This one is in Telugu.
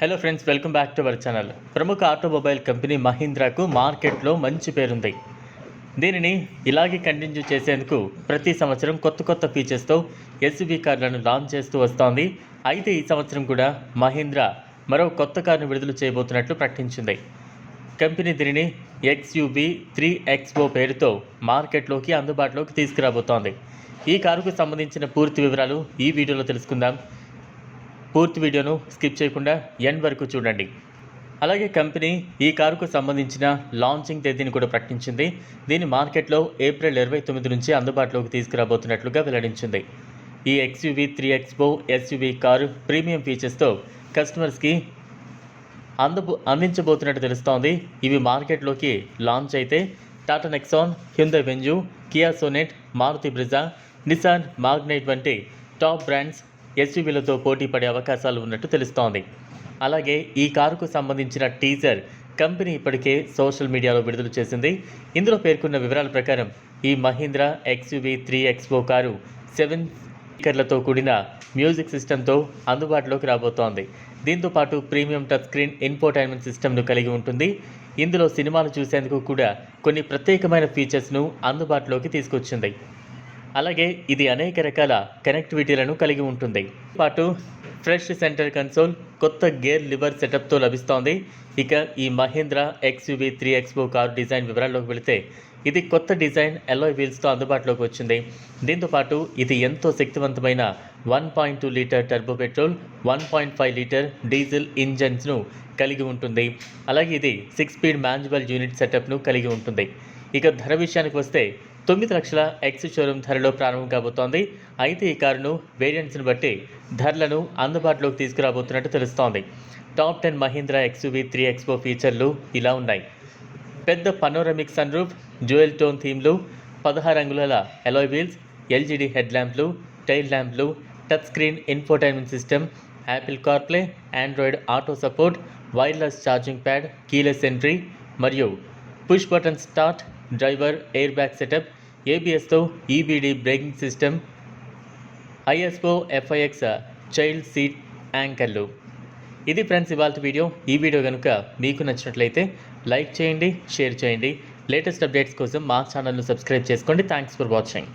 Hello friends welcome back to our channel ప్రముఖ ఆటోమొబైల్ కంపెనీ మహీంద్రాకు మార్కెట్లో మంచి పేరుంది. దీనిని ఇలాగే కంటిన్యూ చేసేందుకు ప్రతి సంవత్సరం కొత్త కొత్త ఫీచర్స్తో ఎస్యూవీ కార్లను లాంచ్ చేస్తూ వస్తోంది. అయితే ఈ సంవత్సరం కూడా మహీంద్రా మరో కొత్త కారును విడుదల చేయబోతున్నట్లు ప్రకటించింది. కంపెనీ దీనిని ఎక్స్యూబీ త్రీ ఎక్స్ఓ పేరుతో మార్కెట్లోకి అందుబాటులోకి తీసుకురాబోతోంది. ఈ కారుకు సంబంధించిన పూర్తి వివరాలు ఈ వీడియోలో తెలుసుకుందాం. పూర్తి వీడియోను స్కిప్ చేయకుండా ఎండ్ వరకు చూడండి. అలాగే కంపెనీ ఈ కారుకు సంబంధించిన లాంచింగ్ తేదీని కూడా ప్రకటించింది. దీన్ని మార్కెట్లో ఏప్రిల్ ఇరవై తొమ్మిది నుంచి అందుబాటులోకి తీసుకురాబోతున్నట్లుగా వెల్లడించింది. ఈ XUV three XO SUV car premium ఫీచర్స్తో కస్టమర్స్కి అందబో అందించబోతున్నట్టు తెలుస్తోంది. ఇవి మార్కెట్లోకి లాంచ్ అయితే Tata Nexon Hyundai Venue Kia Sonet Maruti Brezza Nissan Magnite వంటి టాప్ బ్రాండ్స్ ఎస్యూవీలతో పోటీ పడే అవకాశాలు ఉన్నట్టు తెలుస్తోంది. అలాగే ఈ కారుకు సంబంధించిన టీజర్ కంపెనీ ఇప్పటికే సోషల్ మీడియాలో విడుదల చేసింది. ఇందులో పేర్కొన్న వివరాల ప్రకారం ఈ Mahindra XUV three XO car seven స్పీకర్లతో కూడిన మ్యూజిక్ సిస్టంతో అందుబాటులోకి రాబోతోంది. దీంతో పాటు ప్రీమియం టచ్ స్క్రీన్ ఇన్ఫోటైన్మెంట్ సిస్టమ్ను కలిగి ఉంటుంది. ఇందులో సినిమాలు చూసేందుకు కూడా కొన్ని ప్రత్యేకమైన ఫీచర్స్ను అందుబాటులోకి తీసుకొచ్చింది. అలాగే ఇది అనేక రకాల కనెక్టివిటీలను కలిగి ఉంటుంది. పాటు ఫ్రెష్ సెంటర్ కన్సోల్ కొత్త గేర్ లివర్ సెటప్తో లభిస్తోంది. ఇక ఈ Mahindra XUV three XO car design వివరాల్లోకి వెళితే ఇది కొత్త డిజైన్ ఎల్లోయ్ వీల్స్తో అందుబాటులోకి వచ్చింది. దీంతో పాటు ఇది ఎంతో శక్తివంతమైన one point two litre turbo petrol one point five litre diesel ఇంజన్స్ను కలిగి ఉంటుంది. అలాగే ఇది సిక్స్ స్పీడ్ మాన్యువల్ యూనిట్ సెటప్ను కలిగి ఉంటుంది. ఇక ధర విషయానికి వస్తే తొమ్మిది లక్షల ఎక్స్ షోరూమ్ ధరలో ప్రారంభం కాబోతోంది. అయితే ఈ కారును వేరియంట్స్ని బట్టి ధరలను అందుబాటులోకి తీసుకురాబోతున్నట్టు తెలుస్తోంది. Top ten Mahindra XUV three XO ఫీచర్లు ఇలా ఉన్నాయి. పెద్ద panoramic sunroof dual tone థీమ్లు పదహారు అంగుళాల ఎలాయ్ వీల్స్ ఎల్జీడీ హెడ్ ల్యాంప్లు tail ల్యాంప్లు touch screen infotainment system Apple CarPlay Android Auto support wireless charging pad keyless entry మరియు push button start driver air bag setup ఏబిఎస్తో EBD braking system ISOFIX child seat యాంకర్లు. ఇది ఫ్రెండ్స్ ఇవాళ వీడియో. ఈ వీడియో కనుక మీకు నచ్చినట్లయితే లైక్ చేయండి షేర్ చేయండి. లేటెస్ట్ అప్డేట్స్ కోసం మా ఛానల్ను సబ్స్క్రైబ్ చేసుకోండి. Thanks for watching